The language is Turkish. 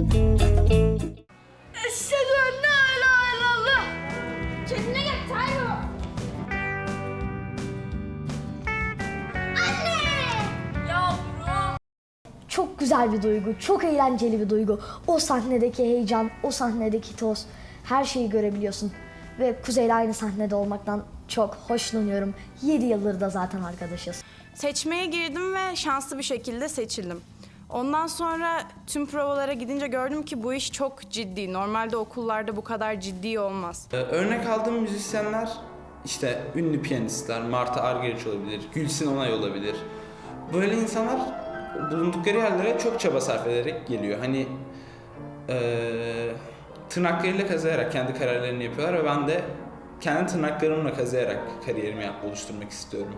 Eşhedü en la ilahe illallah. Kendine gel Tayro. Çok güzel bir duygu, çok eğlenceli bir duygu. O sahnedeki heyecan, o sahnedeki toz, her şeyi görebiliyorsun. Ve Kuzey'le aynı sahnede olmaktan çok hoşlanıyorum. 7 yıldır da zaten arkadaşız. Seçmeye girdim ve şanslı bir şekilde seçildim. Ondan sonra tüm provalara gidince gördüm ki bu iş çok ciddi. Normalde okullarda bu kadar ciddi olmaz. Ee, Örnek aldığım müzisyenler işte ünlü piyanistler, Marta Argerich olabilir, Gülsin Onay olabilir. Böyle insanlar bulundukları yerlere çok çaba sarf ederek geliyor. Hani eee tırnaklarıyla kazıyarak kendi kararlarını yapıyorlar ve ben de kendi tırnaklarımla kazıyarak kariyerimi yap, oluşturmak istiyorum.